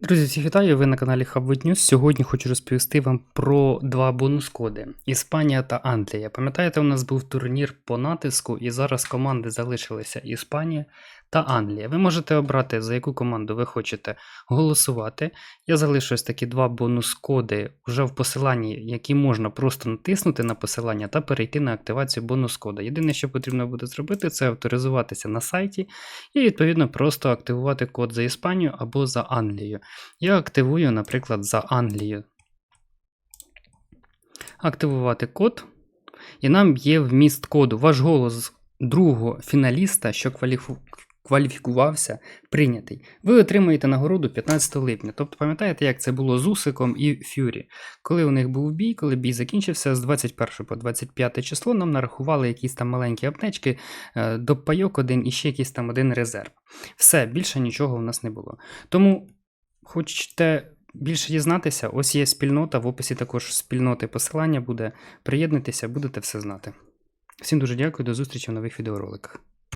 Друзі, всіх вітаю! Ви на каналі Hubwit News. Сьогодні хочу розповісти вам про два бонус-коди: Іспанія та Англія. Пам'ятаєте, у нас був турнір по натиску, і зараз команди залишилися Іспанія та Англія. Ви можете обрати, за яку команду ви хочете голосувати. Я залишу ось такі два бонус-коди вже в посиланні, які можна просто натиснути на посилання та перейти на активацію бонус-кода. Єдине, що потрібно буде зробити, це авторизуватися на сайті і відповідно просто активувати код за Іспанію або за Англію. Я активую, наприклад, за Англію. Активувати код. І нам є вміст коду. Ваш голос другого фіналіста, що кваліфікувався, прийнятий. Ви отримаєте нагороду 15 липня. Тобто, пам'ятаєте, як це було з Усиком і Фюрі? Коли у них був бій, коли бій закінчився, з 21 по 25 число нам нарахували якісь там маленькі аптечки, е, допайок один і ще якийсь там один резерв. Все, більше нічого у нас не було. Тому. Хочете більше дізнатися, ось є спільнота, в описі також спільноти посилання буде. Приєднуйтеся, будете все знати. Всім дуже дякую, до зустрічі в нових відеороликах.